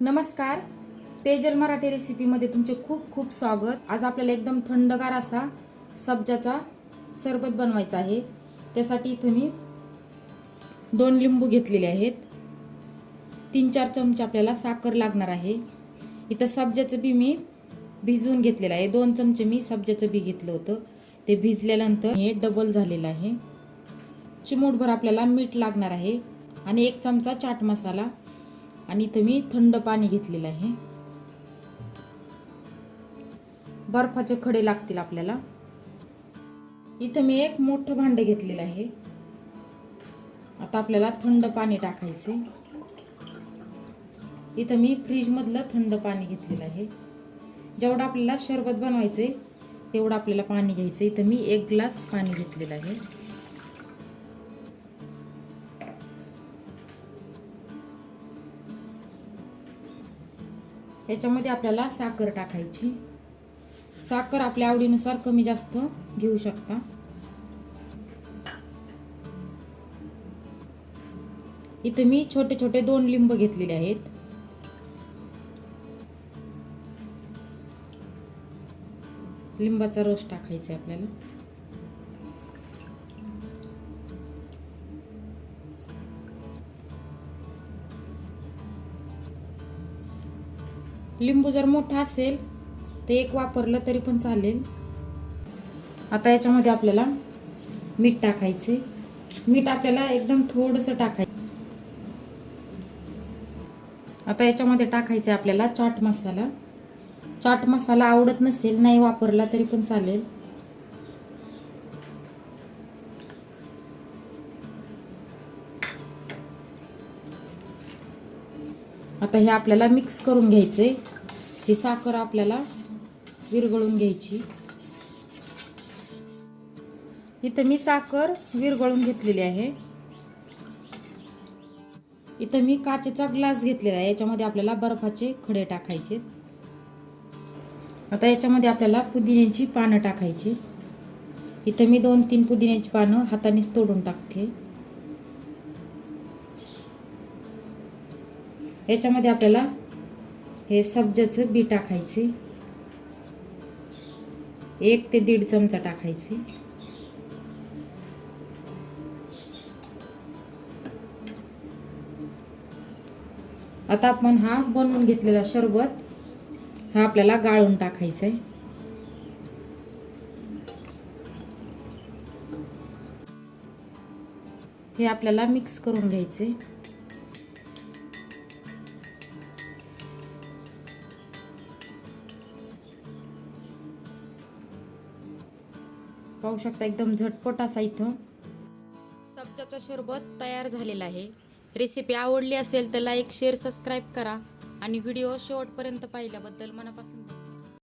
नमस्कार. तेजल मराठी रेसिपीमध्ये तुमचे खूप खूप स्वागत. आज आपल्याला एकदम थंडगार असा सब्जाचा सरबत बनवायचा आहे. त्यासाठी इथं मी दोन लिंबू घेतलेले आहेत. तीन चार चमचे आपल्याला साखर लागणार आहे. इथं सब्जाचं बी मी भिजवून घेतलेलं आहे. दोन चमचे मी सब्जाचं बी घेतलं होतं. ते भिजल्यानंतर हे डबल झालेलं आहे. चिमूटभर आपल्याला मीठ लागणार आहे. आणि एक चमचा चाट मसाला. आणि इथं मी थंड पाणी घेतलेलं आहे. बर्फाचे खडे लागतील आपल्याला. इथं मी एक मोठं भांडं घेतलेलं आहे. आता आपल्याला थंड पाणी टाकायचे इथं मी फ्रीजमधलं थंड पाणी घेतलेलं आहे. जेवढं आपल्याला शरबत बनवायचे तेवढं आपल्याला पाणी घ्यायचं इथं मी एक ग्लास पाणी घेतलेलं आहे. याच्यामध्ये आपल्याला साखर टाकायची. साखर आपल्या आवडीनुसार कमी जास्त घेऊ शकता. इथे मी छोटे छोटे दोन लिंब घेतलेले आहेत. लिंबाचा रस टाकायचा आहे आपल्याला. लिंबू जर मोठा असेल तर एक वापरलं तरी पण चालेल. आता याच्यामध्ये आपल्याला मीठ टाकायचे. मीठ आपल्याला एकदम थोडंसं टाकायचं. आता याच्यामध्ये टाकायचं आहे आपल्याला चाट मसाला. चाट मसाला आवडत नसेल नाही वापरला तरी पण चालेल. आता हे आपल्याला मिक्स करून घ्यायचं आहे ही साखर आपल्याला विरघळून घ्यायची. इथं मी साखर विरघळून घेतलेली आहे. इथं मी काचेचा ग्लास घेतलेला आहे. याच्यामध्ये आपल्याला बर्फाचे खडे टाकायचे. आता याच्यामध्ये आपल्याला पुदिन्याची पानं टाकायची. इथं मी दोन तीन पुदिन्याची पानं हातानेच तोडून टाकते. याच्यामध्ये आपल्याला हे सब्जाचं बी टाकायचे. एक ते दीड चमचा टाकायचे. आता आपण हा बनवून घेतलेला शरबत हा आपल्याला गाळून टाकायचा आहे हे आपल्याला मिक्स करून घ्यायचे पाहू शकता एकदम झटपट असा इथं. सब्जाचं शरबत तयार झालेला आहे. रेसिपी आवडली असेल तर लाईक शेअर सबस्क्राईब करा. आणि व्हिडिओ शेवटपर्यंत पाहिल्याबद्दल मनापासून धन्यवाद.